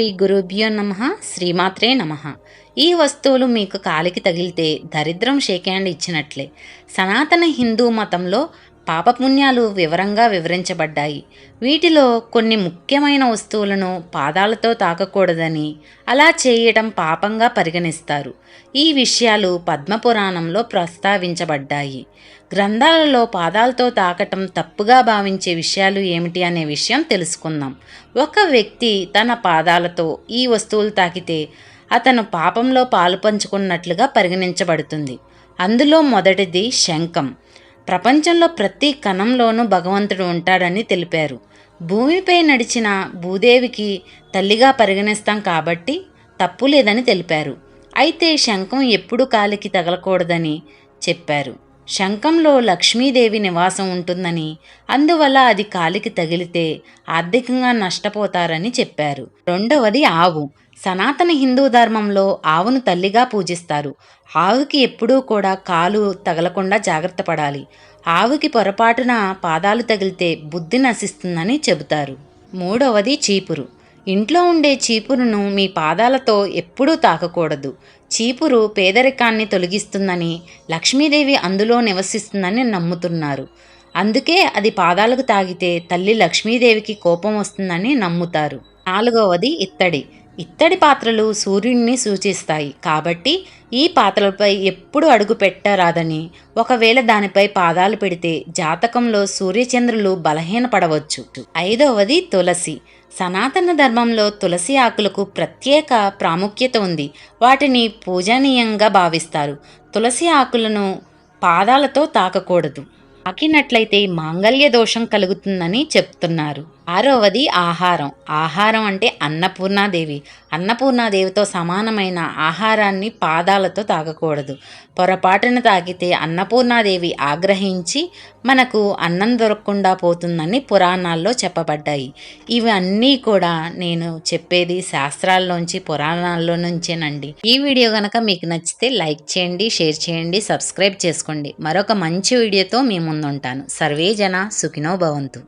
శ్రీ గురుభ్యో నమ శ్రీమాత్రే నమ. ఈ వస్తువులు మీకు కాలికి తగిలితే దరిద్రం షేక్ హ్యాండ్ ఇచ్చినట్లే. సనాతన హిందూ మతంలో పాపపుణ్యాలు వివరంగా వివరించబడ్డాయి. వీటిలో కొన్ని ముఖ్యమైన వస్తువులను పాదాలతో తాకకూడదని అలా చేయటం పాపంగా పరిగణిస్తారు. ఈ విషయాలు పద్మపురాణంలో ప్రస్తావించబడ్డాయి. గ్రంథాలలో పాదాలతో తాకటం తప్పుగా భావించే విషయాలు ఏమిటి అనే విషయం తెలుసుకుందాం. ఒక వ్యక్తి తన పాదాలతో ఈ వస్తువులు తాకితే అతను పాపంలో పాలు పంచుకున్నట్లుగా పరిగణించబడుతుంది. అందులో మొదటిది శంఖం. ప్రపంచంలో ప్రతి కణంలోనూ భగవంతుడు ఉంటాడని తెలిపారు. భూమిపై నడిచిన భూదేవికి తల్లిగా పరిగణిస్తాం కాబట్టి తప్పు లేదని తెలిపారు. అయితే శంఖం ఎప్పుడు కాలికి తగలకూడదని చెప్పారు. శంఖంలో లక్ష్మీదేవి నివాసం ఉంటుందని అందువల్ల అది కాలికి తగిలితే ఆర్థికంగా నష్టపోతారని చెప్పారు. రెండవది ఆవు. సనాతన హిందూ ధర్మంలో ఆవును తల్లిగా పూజిస్తారు. ఆవుకి ఎప్పుడూ కూడా కాలు తగలకుండా జాగ్రత్త పడాలి. ఆవుకి పొరపాటున పాదాలు తగిలితే బుద్ధి నశిస్తుందని చెబుతారు. మూడవది చీపురు. ఇంట్లో ఉండే చీపురును మీ పాదాలతో ఎప్పుడూ తాకకూడదు. చీపురు పేదరికాన్ని తొలగిస్తుందని లక్ష్మీదేవి అందులో నివసిస్తుందని నమ్ముతున్నారు. అందుకే అది పాదాలకు తాగితే తల్లి లక్ష్మీదేవికి కోపం వస్తుందని నమ్ముతారు. నాలుగవది ఇత్తడి. ఇత్తడి పాత్రలు సూర్యుడిని సూచిస్తాయి. కాబట్టి ఈ పాత్రలపై ఎప్పుడు అడుగు పెట్టరాదని. ఒకవేళ దానిపై పాదాలు పెడితే జాతకంలో సూర్యచంద్రులు బలహీనపడవచ్చు. ఐదవది తులసి. సనాతన ధర్మంలో తులసి ఆకులకు ప్రత్యేక ప్రాముఖ్యత ఉంది. వాటిని పూజనీయంగా భావిస్తారు. తులసి ఆకులను పాదాలతో తాకకూడదు. తాకినట్లయితే మాంగళ్య దోషం కలుగుతుందని చెప్తున్నారు. ఆరవది ఆహారం. ఆహారం అంటే అన్నపూర్ణాదేవి. అన్నపూర్ణాదేవితో సమానమైన ఆహారాన్ని పాదాలతో తాగకూడదు. పొరపాటున తాకితే అన్నపూర్ణాదేవి ఆగ్రహించి మనకు అన్నం దొరకకుండా పోతుందని పురాణాల్లో చెప్పబడ్డాయి. ఇవన్నీ కూడా నేను చెప్పేది శాస్త్రాల్లోంచి పురాణాల్లో నుంచేనండి. ఈ వీడియో కనుక మీకు నచ్చితే లైక్ చేయండి షేర్ చేయండి సబ్స్క్రైబ్ చేసుకోండి. మరొక మంచి వీడియోతో మేము ముందుంటాను. సర్వే జన సుఖినో భవంతు.